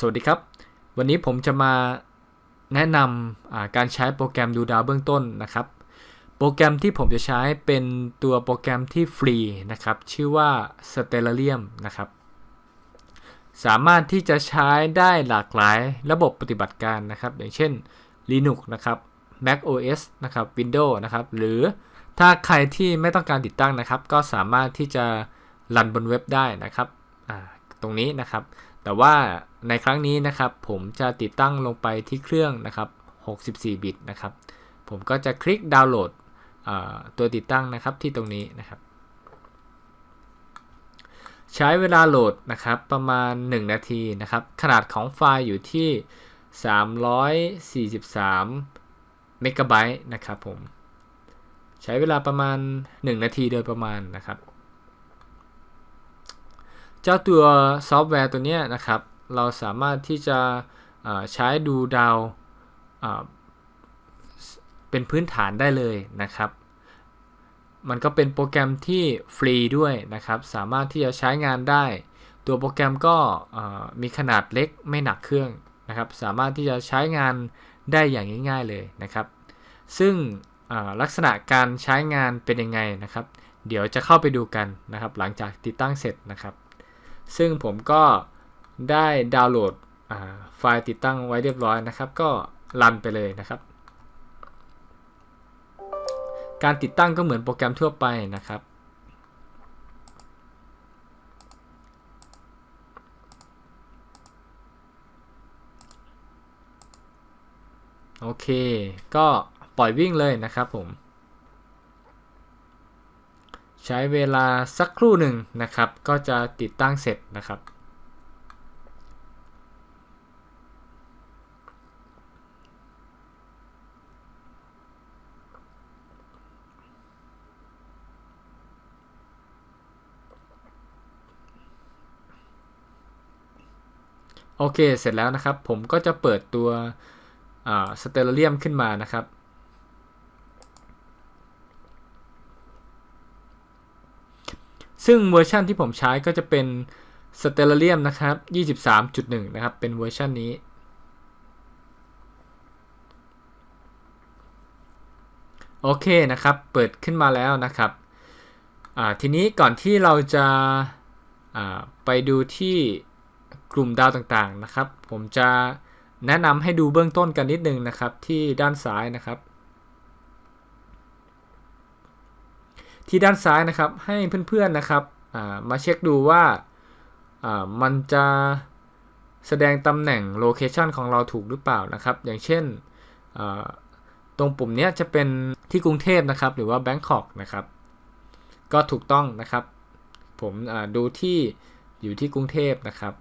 สวัสดีครับ วันนี้ผมจะมาแนะนำการใช้โปรแกรมดูดาวเบื้องต้นนะครับ โปรแกรมที่ผมจะใช้เป็นตัวโปรแกรมที่ฟรีนะครับ ชื่อว่า Stellarium นะครับ สามารถที่จะใช้ได้หลากหลายระบบปฏิบัติการนะครับ อย่างเช่น Linux นะครับ Mac OS นะครับ Windows นะครับ หรือถ้าใครที่ไม่ต้องการติดตั้งนะครับ ก็สามารถที่จะรันบนเว็บได้นะครับตรงนี้นะครับ แต่ว่าในครั้งนี้นะครับผมจะติดตั้งลงไปที่เครื่องนะครับ64 บิตนะครับ ผมก็จะคลิกดาวน์โหลดตัวติดตั้งนะครับที่ตรงนี้นะครับ ใช้เวลาโหลดนะครับประมาณ 1 นาทีนะครับ ขนาดของไฟล์อยู่ที่ 343 เมกะไบต์นะครับผม ใช้เวลาประมาณ 1 นาทีโดยประมาณนะครับ เจ้าตัวซอฟต์แวร์ตัวนี้นะครับ เราสามารถที่จะใช้ดูดาวเป็นพื้นฐานได้เลยนะครับ มันก็เป็นโปรแกรมที่ฟรีด้วยนะครับ สามารถที่จะใช้งานได้ ตัวโปรแกรมก็มีขนาดเล็กไม่หนักเครื่องนะครับ สามารถที่จะใช้งานได้อย่างง่าย ๆเลยนะครับ ซึ่งลักษณะการใช้งานเป็นยังไงนะครับ เดี๋ยวจะเข้าไปดูกันนะครับ หลังจากติดตั้งเสร็จนะครับ ซึ่งผมก็ได้ดาวน์โหลดไฟล์ติดตั้งไว้เรียบร้อยนะครับ ก็รันไปเลยนะครับ การติดตั้งก็เหมือนโปรแกรมทั่วไปนะครับโอเค ก็ปล่อยวิ่งเลยนะครับผม ใช้เวลาสักครู่หนึ่งนะครับ ก็จะติดตั้งเสร็จนะครับ โอเคเสร็จแล้วนะครับ ผมก็จะเปิดตัวสเตลเลียมขึ้นมานะครับ ซึ่งเวอร์ชันที่ผมใช้ก็จะเป็น Stellarium นะครับ 23.1 นะครับ เป็นเวอร์ชันนี้ โอเคนะครับ เปิดขึ้นมาแล้วนะครับ ทีนี้ก่อนที่เราจะไปดูที่กลุ่มดาวต่างๆนะครับ ผมจะแนะนำให้ดูเบื้องต้นกันนิดนึงนะครับ ที่ด้านซ้ายนะครับ ที่ด้านซ้ายนะครับ ให้เพื่อนๆนะครับมาเช็คดูว่ามันจะแสดงตำแหน่งโลเคชันของเราถูกหรือเปล่านะครับ อย่างเช่นตรงปุ่มนี้จะเป็นที่กรุงเทพนะครับ หรือว่าแบงคอกนะครับ ก็ถูกต้องนะครับ ผมดูที่อยู่ที่กรุงเทพนะครับ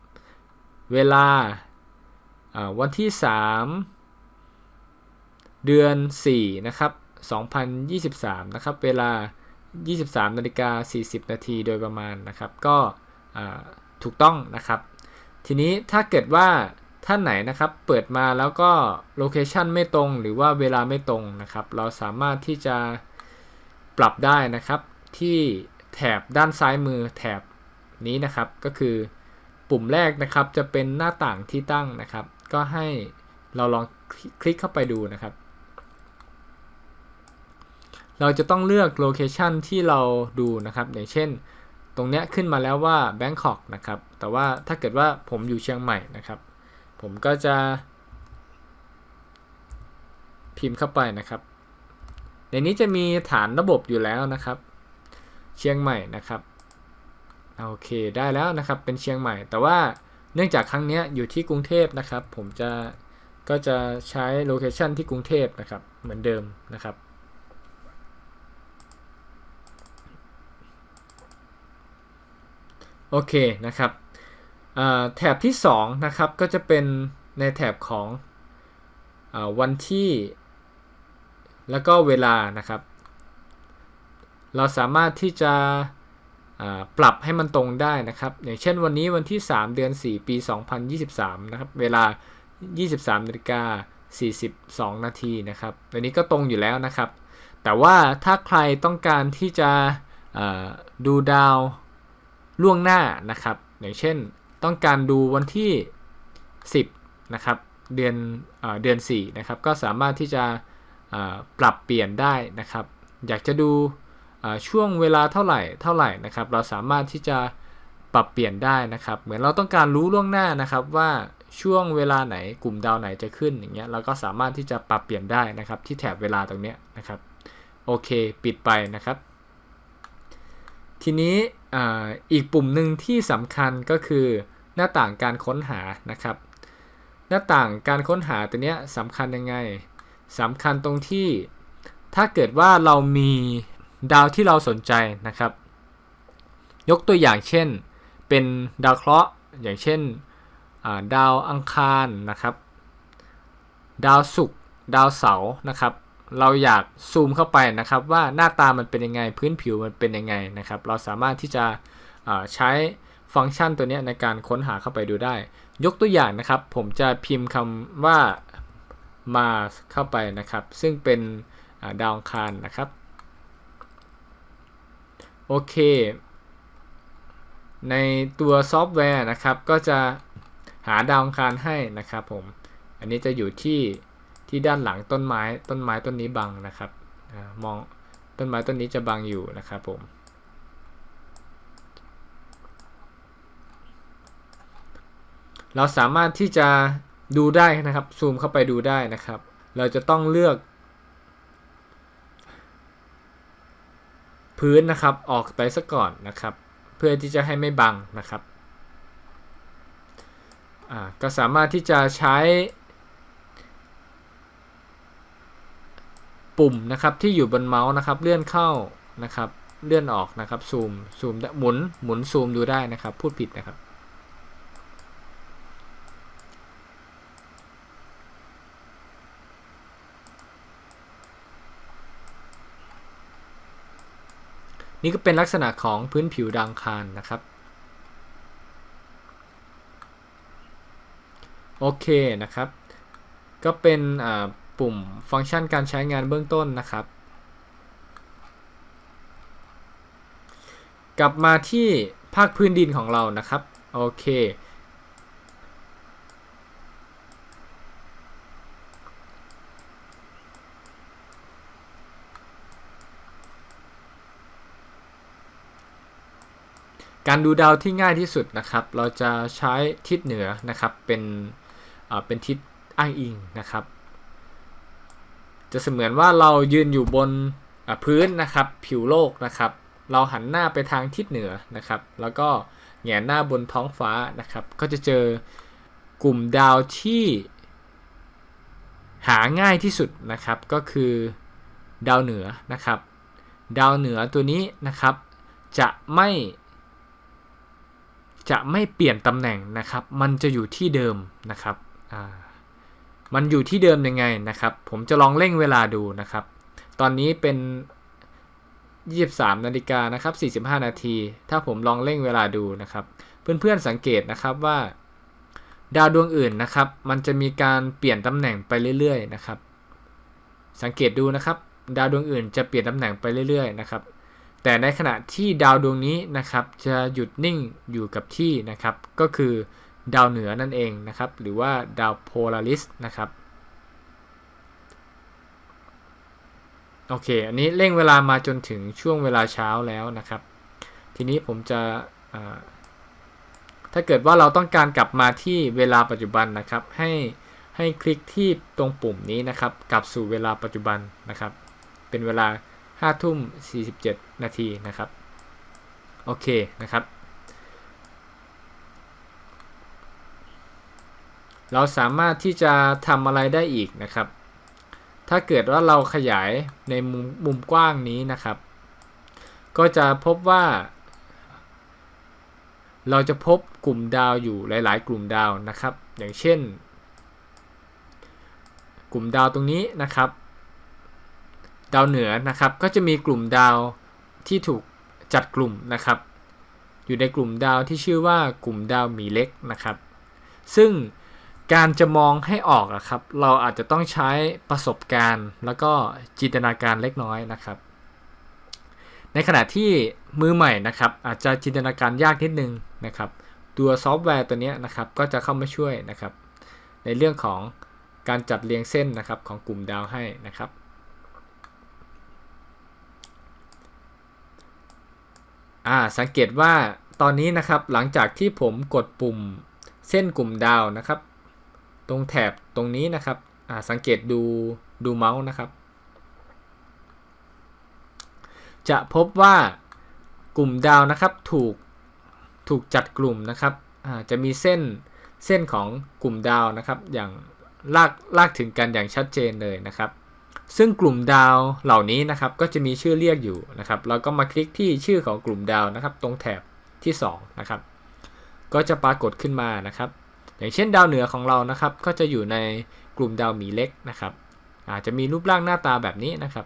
เวลาวันที่ 3 เดือน 4 นะครับ 2023 นะครับ เวลา 23นาฬิกา40 นาทีโดยประมาณนะครับ ก็ถูกต้องนะครับ ทีนี้ถ้าเกิดว่าท่านไหนนะครับเปิดมาแล้วก็โลเคชันไม่ตรงหรือว่าเวลาไม่ตรงนะครับ เราสามารถที่จะปรับได้นะครับ ที่แถบด้านซ้ายมือแถบนี้นะครับ ก็คือปุ่มแรกนะครับจะเป็นหน้าต่างที่ตั้งนะครับ ก็ให้เราลองคลิกเข้าไปดูนะครับ เราจะต้องเลือกโลเคชันที่เราดูนะครับอย่างเช่น ตรงเนี้ยขึ้นมาแล้วว่า Bangkok นะครับ แต่ว่าถ้าเกิดว่าผมอยู่เชียงใหม่นะครับ ผมก็จะพิมพ์เข้าไปนะครับ ในนี้จะมีฐานระบบอยู่แล้วนะครับ เชียงใหม่นะครับโอเคได้แล้วนะครับเป็นเชียงใหม่ แต่ว่าเนื่องจากครั้งนี้อยู่ที่กรุงเทพนะครับ ผมจะก็จะใช้โลเคชันที่กรุงเทพนะครับเหมือนเดิมนะครับ โอเคนะครับแถบที่2นะครับก็จะเป็นในแถบของอวันที่ แล้วก็เวลานะครับ เราสามารถที่จะปรับให้มันตรงได้นะครับ อย่างเช่นวันนี้วันที่ 3 เดือน 4 ปี 2023 นะครับ เวลา 23นาฬิกา42 นาทีนะครับ อันนี้ก็ตรงอยู่แล้วนะครับ แต่ว่าถ้าใครต้องการที่จะดูดาว ล่วงหน้านะครับ อย่างเช่นต้องการดูวันที่ 10 นะครับเดือนเอเดือน4นะครับก็สามารถที่จะปรับเปลี่ยนได้นะครับ อยากจะดูช่วงเวลาเท่าไหร่เท่าไหร่นะครับ เราสามารถที่จะปรับเปลี่ยนได้นะครับ เหมือนเราต้องการรู้ล่วงหน้านะครับว่าช่วงเวลาไหนกลุ่มดาวไหนจะขึ้นอย่างเงี้ยเราก็สามารถที่จะปรับเปลี่ยนได้นะครับ ที่แถบเวลาตรงเนี้ยนะครับโอเค ปิดไปนะครับ ทีนี้ อีกปุ่มหนึ่งที่สำคัญก็คือหน้าต่างการค้นหานะครับ หน้าต่างการค้นหาตัวเนี้ยสำคัญยังไงสำคัญตรงที่ถ้าเกิดว่าเรามีดาวที่เราสนใจนะครับ ยกตัวอย่างเช่น เป็นดาวเคราะห์อย่างเช่นดาวอังคารนะครับ ดาวศุกร์ดาวเสาร์นะครับ เราอยากซูมเข้าไปนะครับว่าหน้าตามันเป็นยังไง พื้นผิวมันเป็นยังไงนะครับ เราสามารถที่จะใช้ฟังก์ชันตัวนี้ในการค้นหาเข้าไปดูได้ ยกตัวอย่างนะครับ ผมจะพิมพ์คำว่ามาเข้าไปนะครับ ซึ่งเป็นาดาวคารนะครับโอเค ในตัวซอฟต์แวร์นะครับ ก็จะหาดาวคารให้นะครับผม อันนี้จะอยู่ที่ ที่ด้านหลังต้นไม้ต้นไม้ต้นนี้บังนะครับมองต้นไม้ต้นนี้จะบังอยู่นะครับผมเราสามารถที่จะดูได้นะครับซูมเข้าไปดูได้นะครับ เราจะต้องเลือก พื้นนะครับออกไปซะก่อนนะครับ เพื่อที่จะให้ไม่บังนะครับก็สามารถที่จะใช้ ปุ่มนะครับที่อยู่บนเมาส์นะครับเลื่อนเข้านะครับเลื่อนออกนะครับซูมซูมหมุนหมุนซูมดูได้นะครับ พูดผิดนะครับนี่ก็เป็นลักษณะของพื้นผิวดังคารนะครับ โอเคนะครับ ก็เป็นอ่า ปุ่มฟังก์ชันการใช้งานเบื้องต้นนะครับ กลับมาที่ภาคพื้นดินของเรานะครับ โอเค การดูดาวที่ง่ายที่สุดนะครับ เราจะใช้ทิศเหนือนะครับ เป็นเป็นทิศอ้างอิงนะครับ จะเสมือนว่าเรายืนอยู่บนพื้นนะครับผิวโลกนะครับ เราหันหน้าไปทางทิศเหนือนะครับ แล้วก็แงนหน้าบนท้องฟ้านะครับ ก็จะเจอกลุ่มดาวที่ หาง่ายที่สุดนะครับก็คือดาวเหนือนะครับ ดาวเหนือตัวนี้นะครับ จะไม่จะไม่เปลี่ยนตำแหน่งนะครับ มันจะอยู่ที่เดิมนะครับ อ่า มันอยู่ที่เดิมยังไงนะครับ ผมจะลองเร่งเวลาดูนะครับ ตอนนี้เป็น 23นาฬิกานะครับ 45 นาที ถ้าผมลองเร่งเวลาดูนะครับ เพื่อนๆสังเกตนะครับว่า ดาวดวงอื่นนะครับ มันจะมีการเปลี่ยนตำแหน่งไปเรื่อยๆนะครับ สังเกตดูนะครับ ดาวดวงอื่นจะเปลี่ยนตำแหน่งไปเรื่อยๆนะครับแต่ในขณะที่ดาวดวงนี้นะครับจะหยุดนิ่งอยู่กับที่นะครับ ก็คือ ดาวเหนือนั่นเองนะครับ หรือว่าดาวโพลาริสนะครับโอเค อันนี้เร่งเวลามาจนถึงช่วงเวลาเช้าแล้วนะครับ ทีนี้ผมจะถ้าเกิดว่าเราต้องการกลับมาที่เวลาปัจจุบันนะครับ ให้ให้คลิกที่ตรงปุ่มนี้นะครับ กลับสู่เวลาปัจจุบันนะครับ เป็นเวลา5ทุ่ม47 นาทีนะครับ โอเคนะครับ เราสามารถที่จะทำอะไรได้อีกนะครับ ถ้าเกิดว่าเราขยายในมุมมุมกว้างนี้นะครับ ก็จะพบว่า เราจะพบกลุ่มดาวอยู่หลาย ๆ กลุ่มดาวนะครับ อย่างเช่น กลุ่มดาวตรงนี้นะครับ ดาวเหนือนะครับ ก็จะมีกลุ่มดาวที่ถูกจัดกลุ่มนะครับ อยู่ในกลุ่มดาวที่ชื่อว่ากลุ่มดาวหมีเล็กนะครับ ซึ่ง การจะมองให้ออกอะครับ เราอาจจะต้องใช้ประสบการณ์ แล้วก็จินตนาการเล็กน้อยนะครับ ในขณะที่มือใหม่นะครับ อาจจะจินตนาการยากนิดนึงนะครับ ตัวซอฟต์แวร์ตัวนี้นะครับก็จะเข้ามาช่วยนะครับ ในเรื่องของการจัดเรียงเส้นนะครับของกลุ่มดาวให้นะครับ อ่าสังเกตว่าตอนนี้นะครับหลังจากที่ผมกดปุ่มเส้นกลุ่มดาวนะครับ ตรงแถบตรงนี้นะครับสังเกตดูดูเมาส์นะครับ จะพบว่ากลุ่มดาวนะครับถูกถูกจัดกลุ่มนะครับจะมีเส้นเส้นของกลุ่มดาวนะครับ อย่างลากลากถึงกันอย่างชัดเจนเลยนะครับ ซึ่งกลุ่มดาวเหล่านี้นะครับก็จะมีชื่อเรียกอยู่นะครับ เราก็มาคลิกที่ชื่อของกลุ่มดาวนะครับ ตรงแถบที่2นะครับ ก็จะปรากฏขึ้นมานะครับ อย่างเช่นดาวเหนือของเรานะครับ ก็จะอยู่ในกลุ่มดาวหมีเล็กนะครับ อาจจะมีรูปร่างหน้าตาแบบนี้นะครับ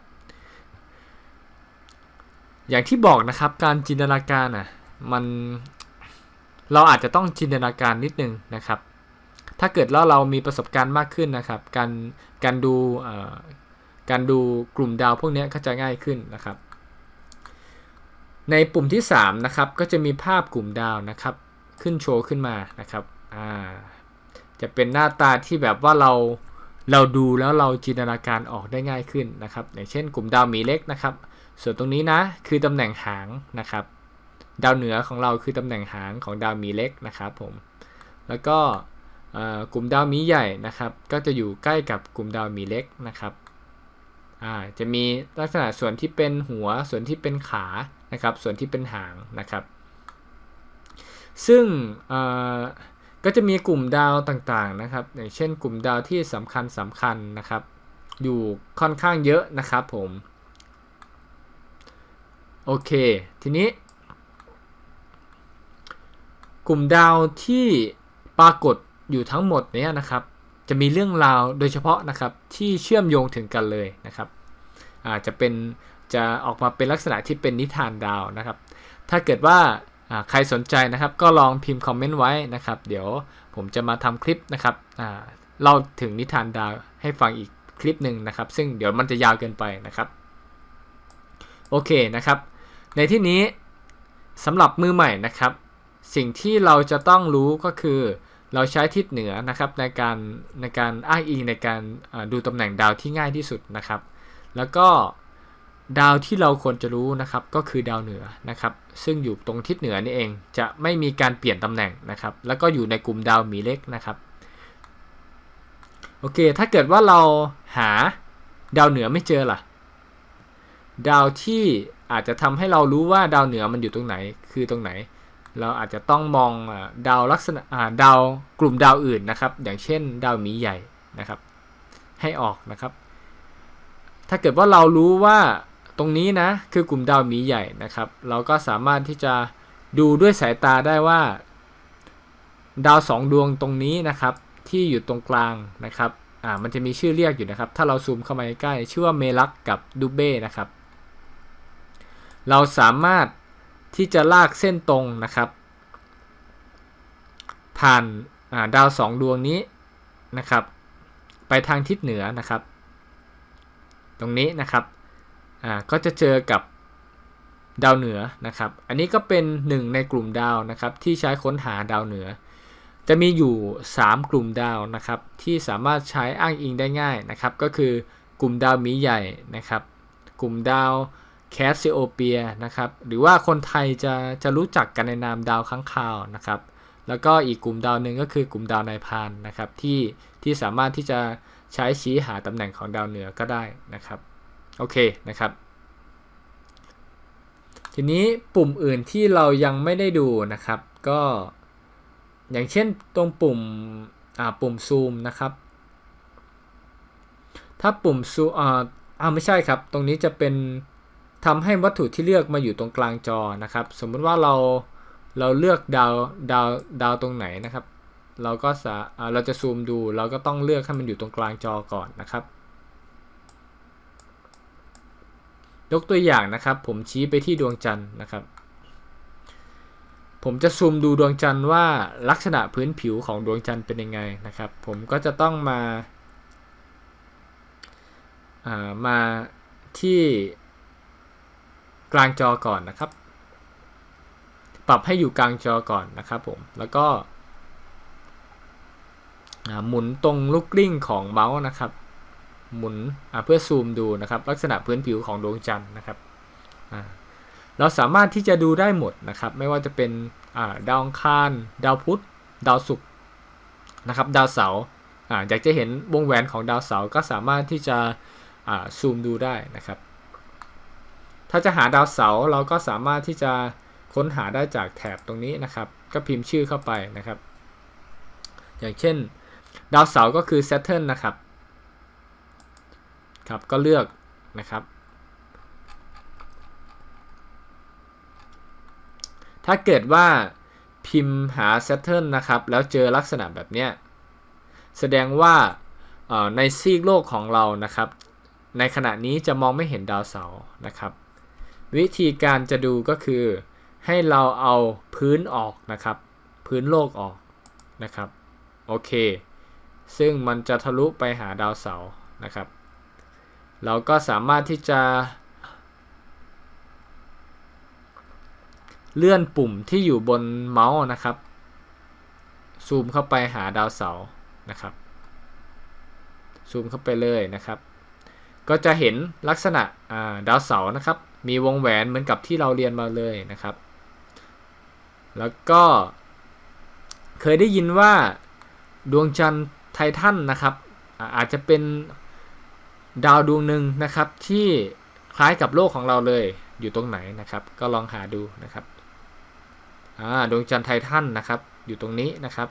อย่างที่บอกนะครับการจินตนาการอะมันเราอาจจะต้องจินตนาการนิดนึงนะครับ ถ้าเกิดแล้วเรามีประสบการณ์มากขึ้นนะครับ การการดูการดูกลุ่มดาวพวกนี้ก็จะง่ายขึ้นนะครับ ในปุ่มที่3นะครับก็จะมีภาพกลุ่มดาวนะครับ ขึ้นโชว์ขึ้นมานะครับ อ่า จะเป็นหน้าตาที่แบบว่าเราเราดูแล้วเราจินตนาการออกได้ง่ายขึ้นนะครับ อย่างเช่นกลุ่มดาวหมีเล็กนะครับ ส่วนตรงนี้นะคือตำแหน่งหางนะครับ ดาวเหนือของเราคือตำแหน่งหางของดาวหมีเล็กนะครับผม แล้วก็กลุ่มดาวหมีใหญ่นะครับ ก็จะอยู่ใกล้กับกลุ่มดาวหมีเล็กนะครับจะมีลักษณะส่วนที่เป็นหัว ส่วนที่เป็นขานะครับ ส่วนที่เป็นหางนะครับ ซึ่ง ก็จะมีกลุ่มดาวต่างๆนะครับ อย่างเช่นกลุ่มดาวที่สำคัญสำคัญนะครับ อยู่ค่อนข้างเยอะนะครับผม โอเค ทีนี้ กลุ่มดาวที่ปรากฏอยู่ทั้งหมดเนี้ยนะครับ จะมีเรื่องราวโดยเฉพาะนะครับที่เชื่อมโยงถึงกันเลยนะครับอาจจะเป็นจะออกมาเป็นลักษณะที่เป็นนิทานดาวนะครับ ถ้าเกิดว่า ใครสนใจนะครับก็ลองพิมพ์คอมเมนต์ไว้นะครับ เดี๋ยวผมจะมาทำคลิปนะครับเล่าถึงนิทานดาวให้ฟังอีกคลิปหนึ่งนะครับ ซึ่งเดี๋ยวมันจะยาวเกินไปนะครับ โอเคนะครับ ในที่นี้สำหรับมือใหม่นะครับ สิ่งที่เราจะต้องรู้ก็คือ เราใช้ทิศเหนือนะครับในการในการอ้างอิงในการดูตำแหน่งดาวที่ง่ายที่สุดนะครับ แล้วก็ ดาวที่เราควรจะรู้นะครับก็คือดาวเหนือนะครับ ซึ่งอยู่ตรงทิศเหนือนี่เองจะไม่มีการเปลี่ยนตำแหน่งนะครับ แล้วก็อยู่ในกลุ่มดาวหมีเล็กนะครับโอเค ถ้าเกิดว่าเราหาดาวเหนือไม่เจอล่ะ ดาวที่อาจจะทำให้เรารู้ว่าดาวเหนือมันอยู่ตรงไหน คือตรงไหน เราอาจจะต้องมองดาวลักษณะดาวกลุ่มดาวอื่นนะครับ อย่างเช่น ดาวหมีใหญ่นะครับ ให้ออกนะครับ ถ้าเกิดว่าเรารู้ว่า ตรงนี้นะคือกลุ่มดาวหมีใหญ่นะครับ เราก็สามารถที่จะดูด้วยสายตาได้ว่า ดาวสองดวงตรงนี้นะครับ ที่อยู่ตรงกลางนะครับอ่ามันจะมีชื่อเรียกอยู่นะครับ ถ้าเราซูมเข้ามาใกล้ชื่อว่าเมลักกับดูเบ้นะครับ เราสามารถที่จะลากเส้นตรงนะครับ ผ่านดาวสองดวงนี้นะครับ ไปทางทิศเหนือนะครับ ตรงนี้นะครับ อ่าก็จะเจอกับดาวเหนือนะครับ อันนี้ก็เป็นหนึ่งในกลุ่มดาวนะครับ ที่ใช้ค้นหาดาวเหนือ จะมีอยู่ 3 กลุ่มดาวนะครับ ที่สามารถใช้อ้างอิงได้ง่ายนะครับ ก็คือกลุ่มดาวมีใหญ่นะครับ กลุ่มดาวแคสซิโอเปียนะครับ หรือว่าคนไทยจะจะรู้จักกันในนามดาวค้างคาวนะครับ แล้วก็อีกกลุ่มดาวหนึ่งก็คือกลุ่มดาวนายพานนะครับที่ที่สามารถที่จะใช้ชี้หาตำแหน่งของดาวเหนือก็ได้นะครับ โอเคนะครับ ทีนี้ปุ่มอื่นที่เรายังไม่ได้ดูนะครับ ก็อย่างเช่นตรงปุ่มปุ่มซูมนะครับ ถ้าปุ่มซูอ่าอ่าไม่ใช่ครับ ตรงนี้จะเป็นทำให้วัตถุที่เลือกมาอยู่ตรงกลางจอนะครับ สมมติว่าเราเราเลือกดาวดาวดาวตรงไหนนะครับ เราก็สาเราจะซูมดู เราก็ต้องเลือกให้มันอยู่ตรงกลางจอก่อนนะครับ ยกตัวอย่างนะครับ ผมชี้ไปที่ดวงจันทร์นะครับ ผมจะซูมดูดวงจันทร์ว่าลักษณะพื้นผิวของดวงจันทร์เป็นยังไงนะครับ ผมก็จะต้องมาามาที่กลางจอก่อนนะครับ ปรับให้อยู่กลางจอก่อนนะครับผม แล้วก็หมุนตรงลูกกลิ้งของเมาส์นะครับ หมุนเพื่อซูมดูนะครับลักษณะพื้นผิวของดวงจันทร์นะครับเราสามารถที่จะดูได้หมดนะครับไม่ว่าจะเป็นาดาวอังคาร ดาวพุธ ดาวศุกร์นะครับดาวเสาร์อาอยากจะเห็นวงแหวนของดาวเสาร์ก็สามารถที่จะซูมดูได้นะครับ ถ้าจะหาดาวเสาร์เราก็สามารถที่จะค้นหาได้จากแถบตรงนี้นะครับ ก็พิมพ์ชื่อเข้าไปนะครับ อย่างเช่น ดาวเสาร์ก็คือ Saturn นะครับ ครับก็เลือกนะครับ ถ้าเกิดว่าพิมพ์หา Saturn นะครับ แล้วเจอลักษณะแบบเนี้ยแสดงว่าในซีกโลกของเรานะครับ ในขณะนี้จะมองไม่เห็นดาวเสาร์นะครับ วิธีการจะดูก็คือ ให้เราเอาพื้นออกนะครับ พื้นโลกออกนะครับ โอเค ซึ่งมันจะทะลุไปหาดาวเสาร์นะครับ เราก็สามารถที่จะเลื่อนปุ่มที่อยู่บนเมาส์นะครับ ซูมเข้าไปหาดาวเสาร์นะครับ ซูมเข้าไปเลยนะครับ ก็จะเห็นลักษณะดาวเสาร์นะครับ มีวงแหวนเหมือนกับที่เราเรียนมาเลยนะครับ แล้วก็เคยได้ยินว่าดวงจันทร์ไททันนะครับอาอาจจะเป็น ดาวดวงหนึ่งนะครับที่คล้ายกับโลกของเราเลยอยู่ตรงไหนนะครับ ก็ลองหาดูนะครับดวงจันทร์ไททันนะครับ อยู่ตรงนี้นะครับ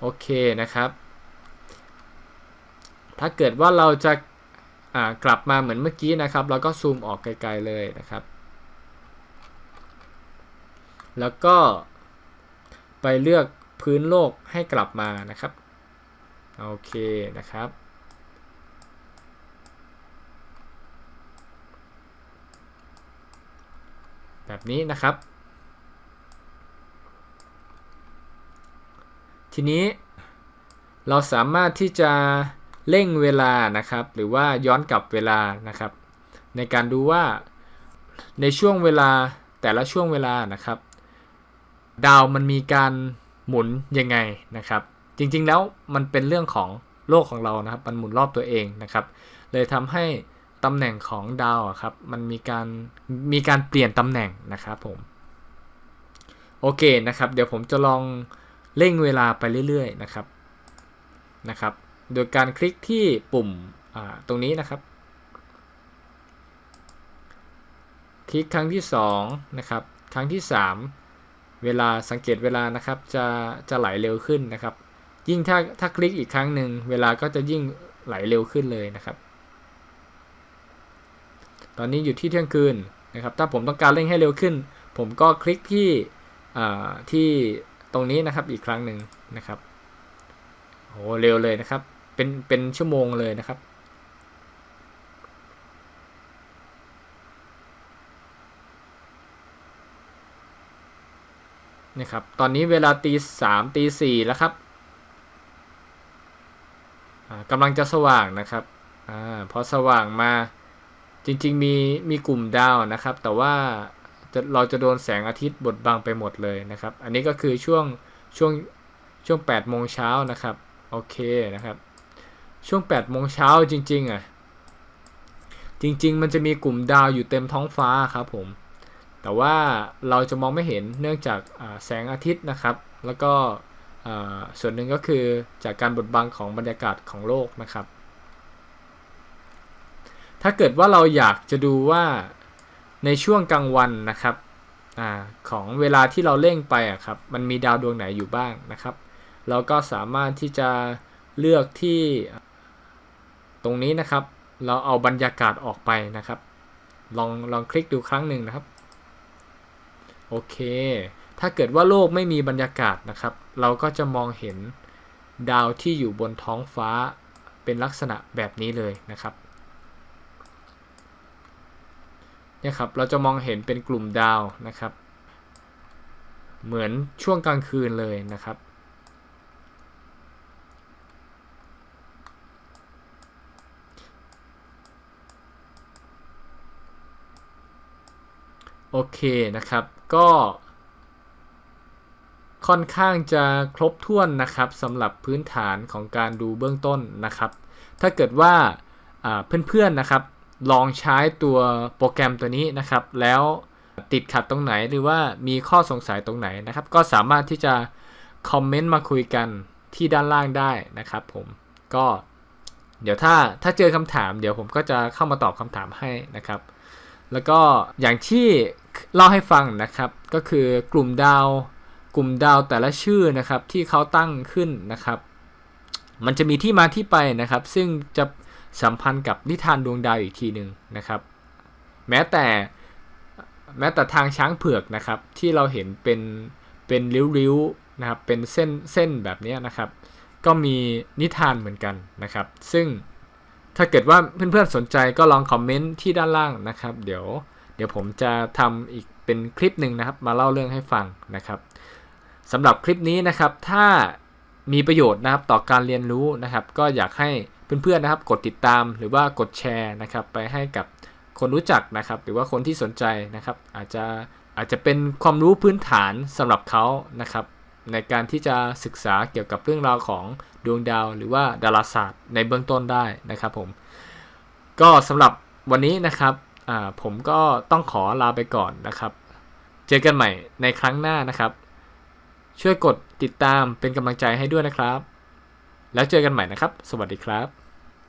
โอเคนะครับ ถ้าเกิดว่าเราจะกลับมาเหมือนเมื่อกี้นะครับ เราก็ซูมออกไกลๆเลยนะครับ แล้วก็ไปเลือกพื้นโลกให้กลับมานะครับ โอเคนะครับ แบบนี้นะครับ ทีนี้เราสามารถที่จะเร่งเวลานะครับ หรือว่าย้อนกลับเวลานะครับ ในการดูว่าในช่วงเวลาแต่ละช่วงเวลานะครับ ดาวมันมีการหมุนยังไงนะครับ จริงๆแล้วมันเป็นเรื่องของโลกของเรานะครับ มันหมุนรอบตัวเองนะครับ เลยทำให้ ตำแหน่งของดาวครับ มันมีการมีการเปลี่ยนตำแหน่งนะครับผม โอเคนะครับ เดี๋ยวผมจะลองเร่งเวลาไปเรื่อยๆนะครับนะครับ โดยการคลิกที่ปุ่มตรงนี้นะครับ คลิกครั้งที่2นะครับ ครั้งที่ 3 เวลาสังเกตเวลานะครับ จะจะไหลเร็วขึ้นนะครับ ยิ่งถ้าถ้าคลิกอีกครั้งหนึ่งเวลาก็จะยิ่งไหลเร็วขึ้นเลยนะครับ ตอนนี้อยู่ที่เที่ยงคืนนะครับ ถ้าผมต้องการเร่งให้เร็วขึ้น ผมก็คลิกที่ที่ตรงนี้นะครับอีกครั้งหนึ่งนะครับโหเร็วเลยนะครับ เป็นเป็นชั่วโมงเลยนะครับนี่ครับ ตอนนี้เวลาตีสามตีสี่แล้วครับกำลังจะสว่างนะครับอพอสว่างมา จริงๆมีมีกลุ่มดาวนะครับ แต่ว่าจะเราจะโดนแสงอาทิตย์บดบังไปหมดเลยนะครับ อันนี้ก็คือช่วงช่วงช่วง8โมงเช้านะครับ โอเคนะครับ ช่วง8โมงเช้าจริงๆอะ จริงๆ มันจะมีกลุ่มดาวอยู่เต็มท้องฟ้าครับผม แต่ว่าเราจะมองไม่เห็นเนื่องจากแสงอาทิตย์นะครับ แล้วก็ส่วนหนึ่งก็คือจากการบดบังของบรรยากาศของโลกนะครับ ถ้าเกิดว่าเราอยากจะดูว่าในช่วงกลางวันนะครับอของเวลาที่เราเร่งไปอะครับ มันมีดาวดวงไหนอยู่บ้างนะครับ เราก็สามารถที่จะเลือกที่ตรงนี้นะครับ เราเอาบรรยากาศออกไปนะครับ ลองลองคลิกดูครั้งหนึ่งนะครับ โอเค ถ้าเกิดว่าโลกไม่มีบรรยากาศนะครับ เราก็จะมองเห็นดาวที่อยู่บนท้องฟ้าเป็นลักษณะแบบนี้เลยนะครับ เนี่ยครับเราจะมองเห็นเป็นกลุ่มดาวนะครับ เหมือนช่วงกลางคืนเลยนะครับ โอเคนะครับก็ค่อนข้างจะครบถ้วนนะครับสำหรับพื้นฐานของการดูเบื้องต้นนะครับ ถ้าเกิดว่าเพื่อนๆนะครับ ลองใช้ตัวโปรแกรมตัวนี้นะครับ แล้วติดขัดตรงไหนหรือว่ามีข้อสงสัยตรงไหนนะครับ ก็สามารถที่จะคอมเมนต์มาคุยกันที่ด้านล่างได้นะครับผมก็เดี๋ยวถ้าถ้าเจอคำถามเดี๋ยวผมก็จะเข้ามาตอบคำถามให้นะครับ แล้วก็อย่างที่เล่าให้ฟังนะครับ ก็คือกลุ่มดาวกลุ่มดาวแต่ละชื่อนะครับที่เขาตั้งขึ้นนะครับ มันจะมีที่มาที่ไปนะครับ ซึ่งจะ สัมพันธ์กับนิทานดวงดาวอีกทีหนึ่งนะครับ แม้แต่แม้แต่ทางช้างเผือกนะครับ ที่เราเห็นเป็นเป็นริ้วๆนะครับเป็นเส้นเส้นแบบนี้นะครับ ก็มีนิทานเหมือนกันนะครับ ซึ่งถ้าเกิดว่าเพื่อนๆสนใจก็ลองคอมเมนต์ที่ด้านล่างนะครับ เดี๋ยวเดี๋ยวผมจะทำอีกเป็นคลิปหนึ่งนะครับ มาเล่าเรื่องให้ฟังนะครับสำหรับคลิปนี้นะครับ ถ้า มีประโยชน์นะครับต่อการเรียนรู้นะครับ ก็อยากให้เพื่อนๆนะครับ กดติดตามหรือว่ากดแชร์นะครับ ไปให้กับคนรู้จักนะครับ หรือว่าคนที่สนใจนะครับ อาจจะอาจจะเป็นความรู้พื้นฐานสำหรับเขานะครับ ในการที่จะศึกษาเกี่ยวกับเรื่องราวของดวงดาว หรือว่าดาราศาสตร์ในเบื้องต้นได้นะครับผมก็สำหรับวันนี้นะครับผมก็ต้องขอลาไปก่อนนะครับ เจอกันใหม่ในครั้งหน้านะครับ ช่วยกดติดตามเป็นกำลังใจให้ด้วยนะครับ แล้วเจอกันใหม่นะครับ สวัสดีครับ